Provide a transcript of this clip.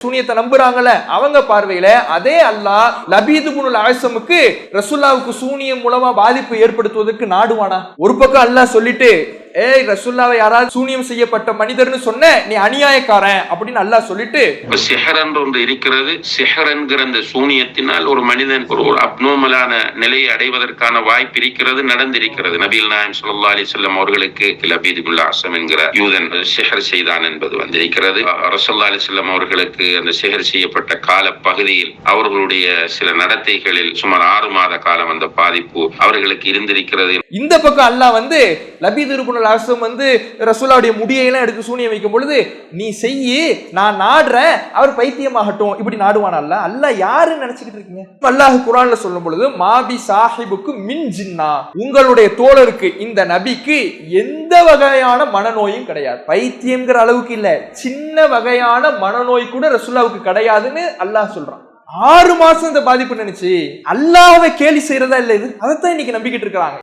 சூனியத்தை நம்புறாங்கல்ல அவங்க பார்வையில அதே அல்லாஹ் லபீது குனுல் ஆசமுக்கு ரசுல்லாவுக்கு சூனியம் மூலமா பாதிப்பு ஏற்படுத்துவதற்கு நாடுவானா? ஒரு பக்கம் அல்லாஹ் சொல்லிட்டு ஏய் ரசுல்லாவை யாராவது சூனியம் செய்யப்பட்ட மனிதர்னு சொன்ன நீ அநியாயக்காரன் அப்படின்னு அல்லாஹ் சொல்லிட்டு சிஹர் என்று ஒன்று இருக்கிறது. சிஹர் என்கிற அந்த சூனியத்தினால் ஒரு மனிதன் ஒரு ஒரு அப்னோமலான நிலையை அடைவதற்கான வாய்ப்பு இருக்கிறது நடந்திருக்கிறது. நபிகள் நாயம் ஸல்லல்லாஹு அலைஹி வஸல்லம் அவர்களுக்கு லபீது பின் ஆசம் என்கிற யூதன் சிஹர் செய்தான் என்பது வந்திருக்கிறது. ரசல்லா அலிஸ்லாம் அவர்களுக்கு அந்த சிஹர் செய்யப்பட்ட கால பகுதியில் அவர்களுடைய சில நடத்தைகளில் சுமார் ஆறு மாத காலம் அந்த பாதிப்பு அவர்களுக்கு இருந்திருக்கிறது. இந்த பக்கம் அல்லாஹ் வந்து லபீத் இருபுனல் அரசம் வந்து ரசூலாவுடைய முடியெல்லாம் எடுத்து சூனியம் வைக்கும் பொழுது நீ செய்யி நான் நாடுறேன் அவர் பைத்தியமாகட்டும். இப்படி நாடுவான் அல்ல. அல்லாஹ் யாருன்னு நினைச்சுக்கிட்டு இருக்கீங்க? அல்லாஹ் குரான்ல சொல்லும் பொழுது மாபி சாஹிபுக்கு மின் ஜின்னா. உங்களுடைய தோழருக்கு இந்த நபிக்கு எந்த வகையான மனநோயும் கிடையாது. பைத்தியம்ங்கிற அளவுக்கு இல்ல. சின்ன வகையான மனநோய் கூட ரசூலாவுக்கு கிடையாதுன்னு அல்லாஹ் சொல்றான். ஆறு மாசம் இந்த பாதிப்பு நினைச்சு அல்லாஹ்வை கேலி செய்யறதா இல்ல இது? அதைத்தான் இன்னைக்கு நம்பிக்கிட்டு இருக்கிறாங்க.